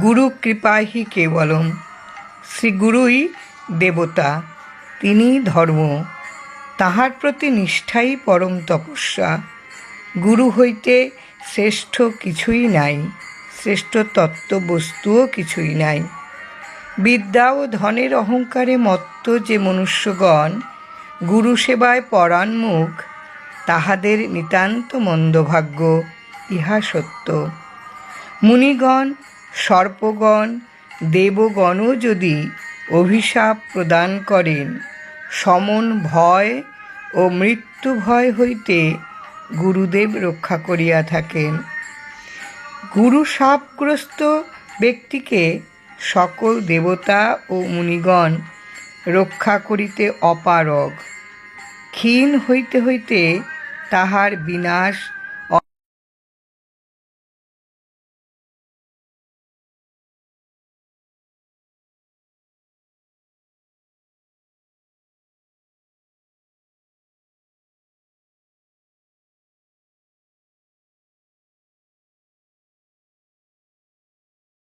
গুরু কৃপাহি কেবলম। শ্রী গুরুই দেবতা, তিনি ধর্ম। তাহার প্রতি নিষ্ঠাই পরম তপস্যা। গুরু হইতে শ্রেষ্ঠ কিছুই নাই, শ্রেষ্ঠ তত্ত্ববস্তুও কিছুই নাই। বিদ্যা ও ধনের অহংকারে মত্ত যে মনুষ্যগণ, গুরু সেবায় পরাণমুখ তাহাদের নিতান্ত মন্দভাগ্য, ইহা সত্য। মুনিগণ সর্পগণ, দেবগণও যদি অভিশাপ প্রদান করেন, সমন ভয় ও মৃত্যু ভয় হইতে গুরুদেব রক্ষা করিয়া থাকেন। গুরু সাপগ্রস্ত ব্যক্তিকে সকল দেবতা ও মুনিগণ রক্ষা করিতে অপারগ। ক্ষীণ হইতে হইতে তাহার বিনাশ